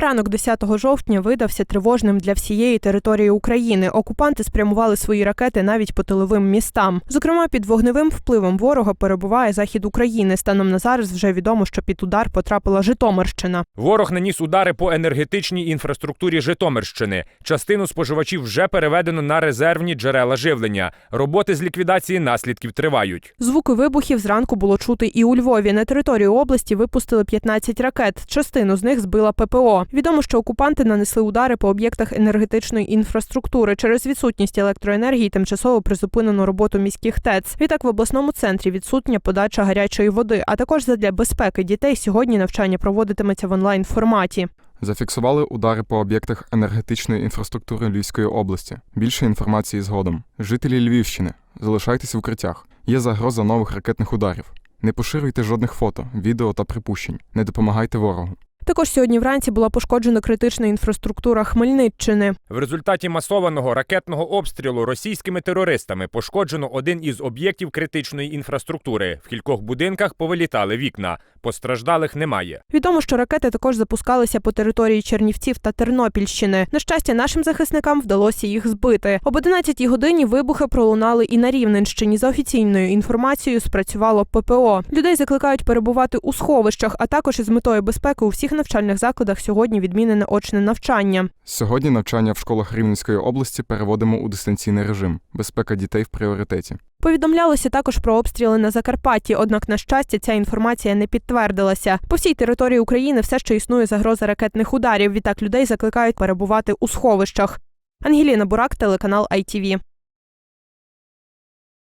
Ранок 10 жовтня видався тривожним для всієї території України. Окупанти спрямували свої ракети навіть по тиловим містам. Зокрема, під вогневим впливом ворога перебуває захід України. Станом на зараз вже відомо, що під удар потрапила Житомирщина. Ворог наніс удари по енергетичній інфраструктурі Житомирщини. Частину споживачів вже переведено на резервні джерела живлення. Роботи з ліквідації наслідків тривають. Звуки вибухів зранку було чути і у Львові. На територію області випустили 15 ракет. Частину з них збила ППО. Відомо, що окупанти нанесли удари по об'єктах енергетичної інфраструктури. Через відсутність електроенергії тимчасово призупинено роботу міських ТЕЦ. Відтак в обласному центрі відсутня подача гарячої води. А також задля безпеки дітей сьогодні навчання проводитиметься в онлайн форматі. Зафіксували удари по об'єктах енергетичної інфраструктури Львівської області. Більше інформації згодом. Жителі Львівщини, залишайтесь в укриттях. Є загроза нових ракетних ударів. Не поширюйте жодних фото, відео та припущень. Не допомагайте ворогу. Також сьогодні вранці була пошкоджена критична інфраструктура Хмельниччини. В результаті масованого ракетного обстрілу російськими терористами пошкоджено один із об'єктів критичної інфраструктури. В кількох будинках повилітали вікна. Постраждалих немає. Відомо, що ракети також запускалися по території Чернівців та Тернопільщини. На щастя, нашим захисникам вдалося їх збити. Об 11 годині вибухи пролунали і на Рівненщині. За офіційною інформацією, спрацювало ППО. Людей закликають перебувати у сховищах, а також із метою безпеки у всіх навчальних закладах сьогодні відмінене очне навчання. Сьогодні навчання в школах Рівненської області переводимо у дистанційний режим. Безпека дітей в пріоритеті. Повідомлялося також про обстріли на Закарпатті, однак, на щастя, ця інформація не підтвердилася. По всій території України все ще існує загроза ракетних ударів. Відтак людей закликають перебувати у сховищах. Ангеліна Бурак, телеканал ITV.